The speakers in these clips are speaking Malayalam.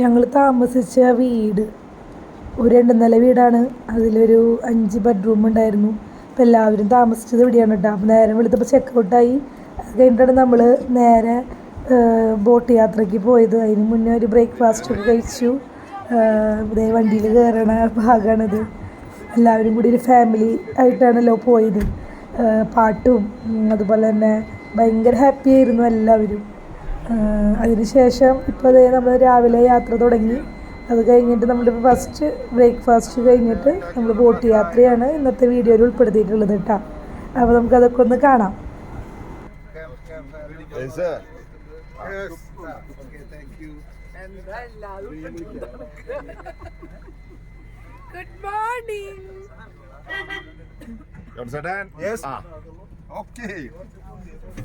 ഞങ്ങൾ താമസിച്ച വീട് ഒരു രണ്ട് നില വീടാണ്. അതിലൊരു അഞ്ച് ബെഡ്റൂം ഉണ്ടായിരുന്നു. അപ്പം എല്ലാവരും താമസിച്ചത് ഇവിടെയാണ് കേട്ടോ അപ്പം നേരം വെളുത്തപ്പോൾ ചെക്കൗട്ടായി അത് കഴിഞ്ഞിട്ടാണ് നമ്മൾ നേരെ ബോട്ട് യാത്രയ്ക്ക് പോയത്. അതിന് മുന്നേ ഒരു ബ്രേക്ക്ഫാസ്റ്റ് ഒക്കെ കഴിച്ചു. ഇതേ വണ്ടിയിൽ കയറണ ഭാഗമാണിത് എല്ലാവരും കൂടി ഒരു ഫാമിലി ആയിട്ടാണല്ലോ പോയത്. പാട്ടും അതുപോലെ തന്നെ ഭയങ്കര ഹാപ്പി ആയിരുന്നു എല്ലാവരും. അതിനുശേഷം ഇപ്പോൾ അതേ നമ്മൾ രാവിലെ യാത്ര തുടങ്ങി. അത് കഴിഞ്ഞിട്ട് നമ്മളിപ്പോൾ ഫസ്റ്റ് ബ്രേക്ക്ഫാസ്റ്റ് കഴിഞ്ഞിട്ട് നമ്മൾ ബോട്ട് യാത്രയാണ് ഇന്നത്തെ വീഡിയോയിൽ ഉൾപ്പെടുത്തിയിട്ടുള്ളത് കേട്ടോ. അപ്പോൾ നമുക്കതൊക്കെ ഒന്ന് കാണാം. ഗുഡ് മോർണിംഗ് You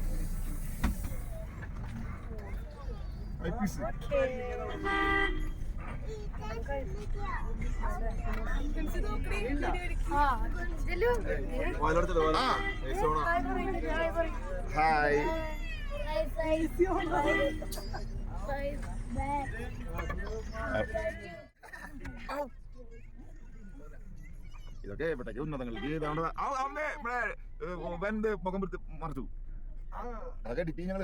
Yes, ഓണ. Hi. ഇതൊക്കെ ഇവിടേക്ക് ഉന്നതങ്ങളിലേക്ക് ഇതാണ്ട് ആ- അവനെ ഇവിടെ ഏ, വെന്ത് മുഖം പിടുത്ത് മറിച്ചു അതൊക്കെ ഡിപ്പി ഞങ്ങൾ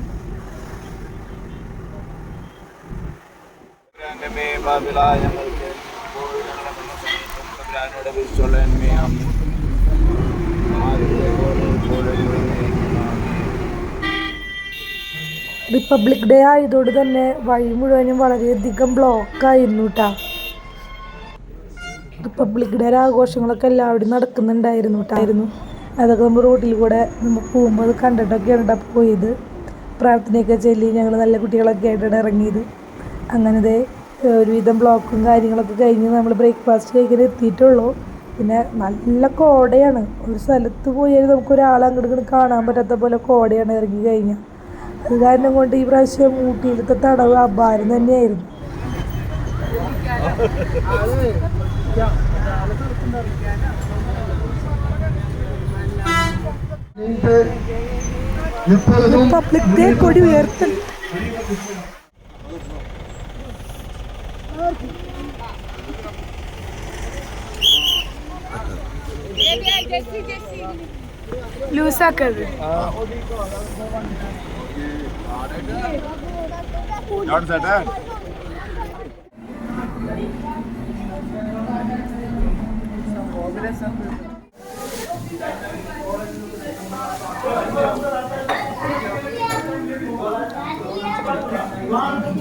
റിപ്പബ്ലിക് ഡേ ആയതോട് തന്നെ വഴി മുഴുവനും വളരെയധികം ബ്ലോക്കായിരുന്നു കേട്ടോ റിപ്പബ്ലിക് ഡേ ആഘോഷങ്ങളൊക്കെ എല്ലാവരും നടക്കുന്നുണ്ടായിരുന്നു കേട്ടായിരുന്നു അതൊക്കെ നമ്മൾ റോഡിൽ കൂടെ നമ്മൾ പോകുമ്പോൾ അത് കണ്ടിട്ടൊക്കെയാണ് കേട്ടോ പോയത്. പ്രാർത്ഥനയൊക്കെ ചൊല്ലി ഞങ്ങൾ നല്ല കുട്ടികളൊക്കെ ആയിട്ടാണ് ഇറങ്ങിയത്. അങ്ങനെ ഒരുവിധം ബ്ലോക്കും കാര്യങ്ങളൊക്കെ കഴിഞ്ഞ് നമ്മൾ ബ്രേക്ക്ഫാസ്റ്റ് കഴിക്കാൻ എത്തിയിട്ടുള്ളൂ. പിന്നെ നല്ല കോടയാണ്. ഒരു സ്ഥലത്ത് പോയാൽ നമുക്ക് ഒരാളെ അങ്ങോട്ട് ഇങ്ങോട്ട് കാണാൻ പറ്റാത്ത പോലെ കോടയാണ് ഇറങ്ങി കഴിഞ്ഞാൽ അത് കാരണം കൊണ്ട് ഈ പ്രാവശ്യം ഊട്ടിയിലത്തെ തടവ് അപാരം തന്നെയായിരുന്നു. പബ്ലിക് ഡേ लूसा कर रहे you.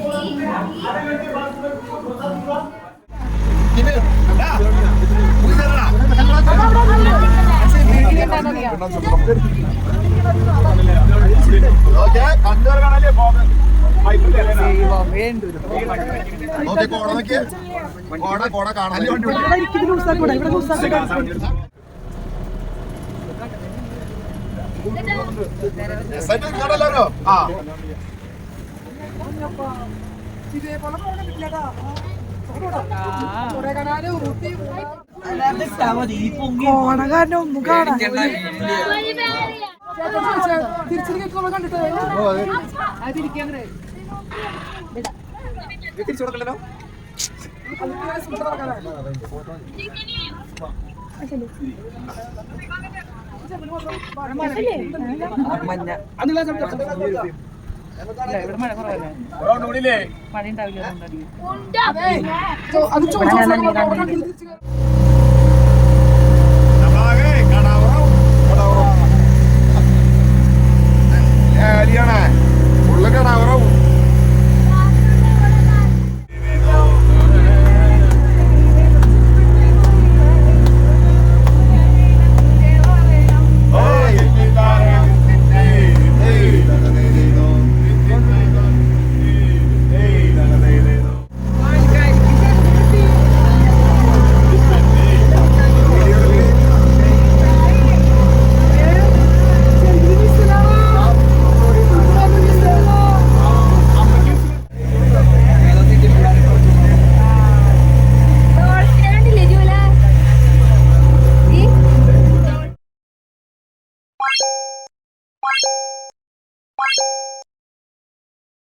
നോക്കിയേ കോട നോക്കിയേ. കോട കോട കാണാൻ ലൂസാക്കൂടാ ഇവിടെ തിരിച്ചു കൊടുക്കണ്ടല്ലോ മഞ്ഞ നമ്മളാകെ